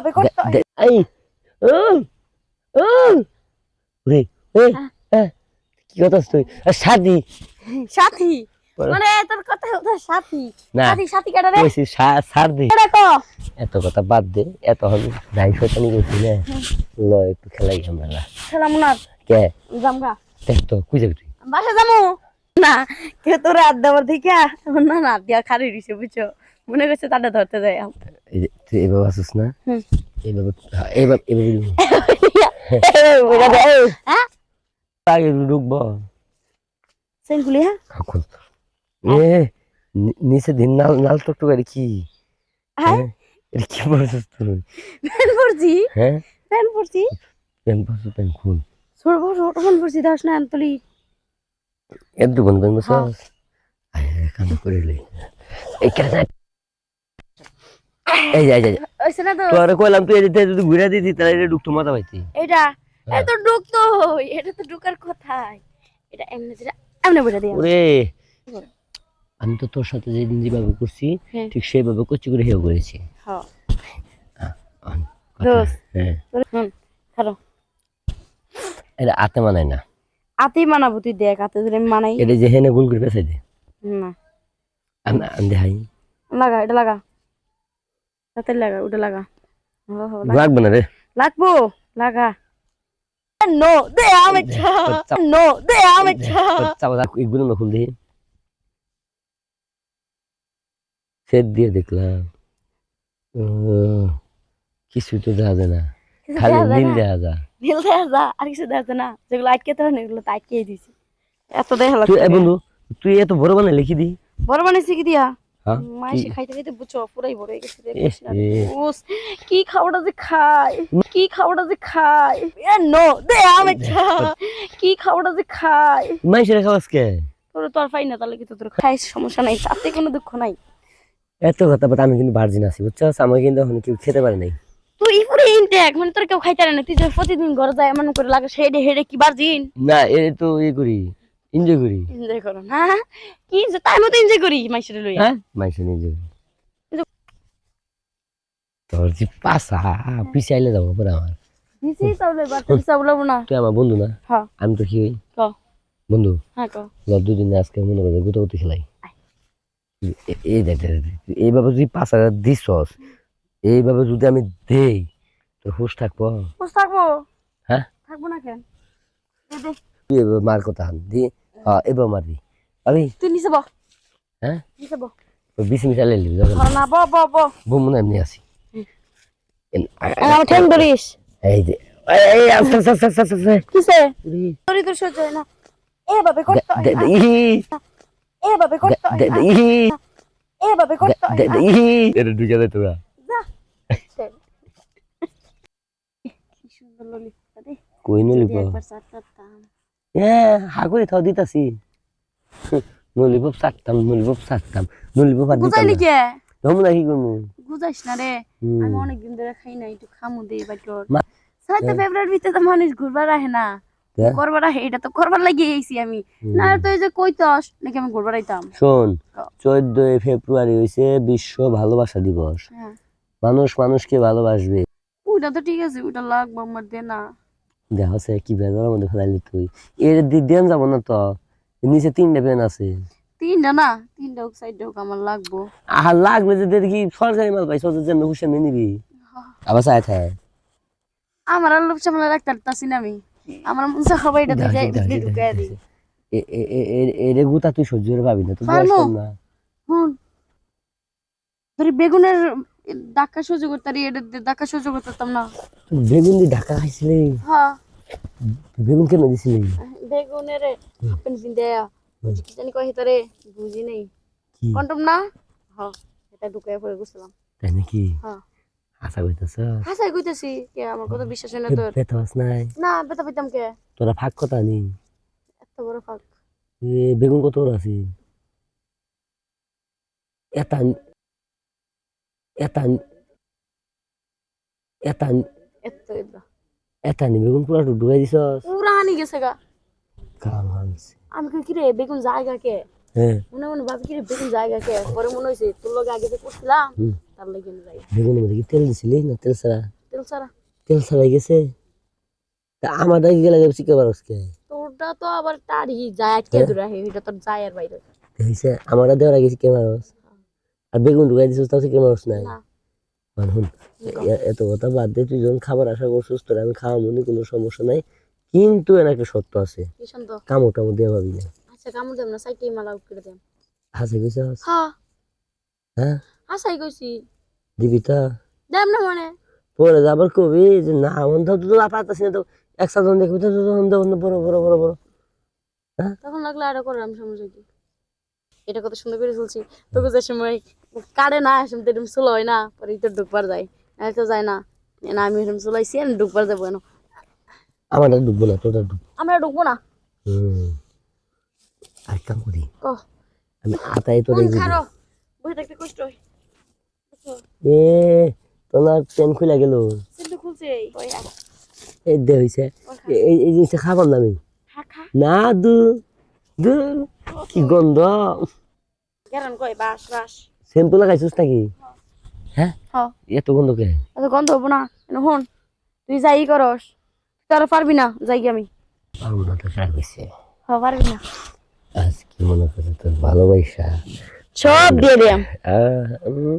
এভাবে করতে হয় দে- এই ও ও রে এই হ্যাঁ। হ্যাঁ কি কথা তুই? আর সাথী। মানে তোর কথা হতো সাথী। সাথী সাথী কাটা রে? কইছি সা- সাদি এত কথা বাদ দে এত হবে যাই শয়তানি করছি না। ল একটু খেলাই আমরা। খেলাম না। কে? জামগা দেখ তো কুই যাবি তুই? বাসা যামু। না কে তোর হাত দেওয়ার থেকে না না দিয়া খারি দিছে বুঝছ? মনে করছে তাটা ধরতে যায় এই যে তুই এভাবে আসিস না? হ্যাঁ। হ্যাঁ? আগে ঢুকবো। সেন খুলি হ্যাঁ এ নিচে দিন নাল নাল টকটকারি কি? হ্যাঁ? হ্যাঁ? এটা তুই? পরছি। হ্যাঁ? পরছি। ছোট বড় ছোট প্যান পরছি দাস না আন্তলি দোকান পেন বসে হ্যাঁ। করে লে এই কেন এই যা যা ওইছে না তো? তোরে কইলাম তুই এদিকে যদি ঘুরে দিতি তাহলে এটা ঢুকতো মজা পাইতি। এটা। এটা এটা তো ঢুকার কথাই এটা এমনি যেটা এমনি বলে দিই ওরে! আমি তো তোর সাথে যেদিন যেভাবে করছি হ্যাঁ। ঠিক সেইভাবে করছি করে হেও করেছি। হ্যাঁ। হ্যাঁ। এটা আতে মানায় না। আতেই মানাবো তুই দেখ আতে আমি মানাই। এটা যে হেনে গুণ করে পেছাই দে। না। আমি আমি দেখাই লাগা এটা লাগা। তাতে লাগা ওটা লাগা। লাগবে না রে। লাগবো? লাগা। নো দে আমি ছা নো দে আমি ছা চাপা। চাপ এগুলো না খুল সেট দিয়ে দেখলাম। কিছু তো দেখা যায় না। খালি নীল দেখা যায়। নীল দেখা যা আর কিছু দেখা না। যেগুলো আটকে তো এগুলো তো আটকে এত দেখা লাগছে বন্ধু তুই এত বড় বানাই লিখি দি। বড় বানাইছি কি দিয়া? হ্যাঁ মাইসে খাইতে খাইতে বুঝছ পুরাই বড় হয়ে গেছে রে এস রে। উস, কি খাওয়াটা যে খায় কি খাওয়াটা যে খায়। এ নো দে আমি কি খাওয়াটা যে খায়। খাওয়াস কে? তোর পাই না তাহলে তোর খাইস? সমস্যা নাই তাতে কোনো দুঃখ নাই। এত কথা বাট আমি কিন্তু ভার্জিন আছি বুঝছস? আমাকে কিন্তু এখন কেউ খেতে পারে নাই। ইনটেক মানে তোর কেউ খাইতে না তুই যে প্রতিদিন ঘরে যায় এমন করে লাগে হেডে হেডে কি বারজিন না এ তো ইয়ে করি এনজয় করি এনজয় করো না কি যে মতো এনজয় করি মাইসের লইয়া হ্যাঁ মাইসে এনজয় তোর যে যাব পরে আমার পিসা না তুই আমার বন্ধু না হ্যাঁ আমি তো কি হই ক বন্ধু হ্যাঁ ক দুদিন আজকে মনে করে গুতো গুতো খেলাই এই দেখ দেখ, দেখ, এইভাবে যদি পাঁচ হাজার দিছস এইভাবে যদি আমি দেই তোর হুশ থাকব। বুঝ থাকব? হ্যাঁ? থাকব না কেন? দে দে। তুই এবার মার কথা হান। দি হ্যাঁ এবার মারবি। আমি তুই নিচে বহ হ্যাঁ? নিচে বহ বিশ মিনিট আলে যখন না ব ব ব। বউ মনে হয় এমনি আছি এন- আ- আ- আমার ঠ্যাং ধরিস। এই যে এই, এই আস্তে আস্তে আস্তে আস্তে আস্তে কিসে? তোরই তোর সহ্য হয় না। করতে দে- না। দে- এভাবে দে- করতে দে- না। দে- ই, এভাবে করতে দে- না। দে- ই। এটা ঢুকে যায় তোরা কি সুন্দর ললিপপ রে কই নলিপপ থাও দিতাছি। নলিপপ নলিপপ নলিপপ আর দিতাম বুঝাইলি কে? বুঝাইস না রে। আমি ধরে খাই না একটু খামু সাথে ফেব্রুয়ারি ভিতরে তো মানুষ ঘুরবার আহে না? করবার আহে এটা তো করবার লাগিয়ে আইছি আমি। না তো এই যে কইতস নাকি আমি ঘুরবার আইতাম। শোন ক। চোদ্দই ফেব্রুয়ারি হয়েছে বিশ্ব ভালোবাসা দিবস। হ্যাঁ। মানুষ মানুষকে ভালোবাসবে। ওইটা তো ঠিক আছে ওইটা লাগবো আমার দে না দেখা সে কি বেজার মধ্যে ফেলাইলি তুই এর দিক দিয়ে যাব না তো? নিচে তিনটে পেন আছে। তিনটা না তিনটা হোক সাইডটা হোক আমার লাগবো। আর লাগবে যে দেখি সরকারি মাল পাইছ যে হুসেন নিয়ে নিবি। আবার চাই থাকে আমার আর লোভ সামনে রাখতে পারতাছি না আমি। আমার মন চা খাবার এটা দিয়ে ঢুকাই দিই। এরে গুতা তুই সহ্য করে পাবি না তুই বয়স না। হুন। তোর বেগুনের ডাক্কা সহ্য করতে পারি এটা ডাক্কা সহ্য করতাম না। বেগুন দিয়ে ঢাকা খাইছিলি? হ্যাঁ। বেগুন কেন দিছিলি? বেগুনের আপেন পিন্দে বুঝি কি জানি কয় হেতারে বুঝি নেই। কন্টম না? হ্যাঁ এটা ঢুকাই পড়ে গুছলাম। তাই নাকি? হ্যাঁ। আশা করতেছ হাসাই কইতেছি কে আমার কথা বিশ্বাস হয় না তোর। বেতাস নাই? না বেতা পেতাম কে? তোরা ফাঁক কথা নি? এত বড় ফাঁক। এ বেগুন কত আছে? এটা এটা এটা এত এটা নি বেগুন পুরা ডুবাই দিছ পুরা হানি গেছে গা। কাম হালছে আমি কই কি রে বেগুন জায়গা কে? হ্যাঁ। মনে মনে ভাবি কি রে বেগুন জায়গা কে? পরে মনে হইছে তোর লগে আগে যে করছিলাম। তার লেগে যাই। বেগুনের মধ্যে কি তেল দিছিলি না তেল ছাড়া? তেল ছাড়া। তেল ছাড়াই গেছে? তা আমার দাগে গেলে যাবে শিখে পারস কে? তোরটা তো আবার তারই যায় আটকে হ্যাঁ? দূরে এটা তোর যায় আর বাইরে। হয়েছে আমার দেওয়ার আগে শিখে মারস আর বেগুন ঢুকাই দিছিস তাও মারস নাই। এত কথা বাদ দিয়ে তুই যখন খাবার আশা করছিস তোর আমি খাওয়া মনে কোনো সমস্যা নাই। কিন্তু এর একটা সত্য আছে। কামড় টামড় দেওয়া পাবি না আচ্ছা কামড় দেব না সাইকেল মালা করে দেব। হাসে হ্যাঁ? হ্যাঁ কইছি। দিবি তা? দেব না মানে। পরে আবার কবি যে না মন তো তো না তো। একসাথে দেখবি তো তখন বড় বড় বড় বড়। তখন লাগলে আর করলাম সমস্যা কি? এটা কত সুন্দর করে চলছি তোকে যে সময় কাটে না সময় এরকম চুলো হয় না পরে তো ঢুকবার যায়। তো যায় না। না আমি এরকম চলাইছি আর ঢুকবার যাব না আমার ডুববো না আমরা ঢুকবো না। আর কাম করি। আমি আতাই থাকতে কষ্ট হয়। এ তোমার পেন খুলে গেল। এই। দে হইছে। এই এই জিনিসটা খাবার না আমি? না দু দু কি গন্ধ। গেরান কই বাস বাস। শ্যাম্পু লাগাইছিস নাকি? হ্যাঁ? হ্যাঁ এত গন্ধ কে? এত গন্ধ হব না। হন তুই যাই করস। তোর পারবি না যাই আমি। পারব না তো খারাপ হয়েছে হ্যাঁ পারবি না। আজকে মনে করে তোর ভালোবাসা? সব দিয়ে উম,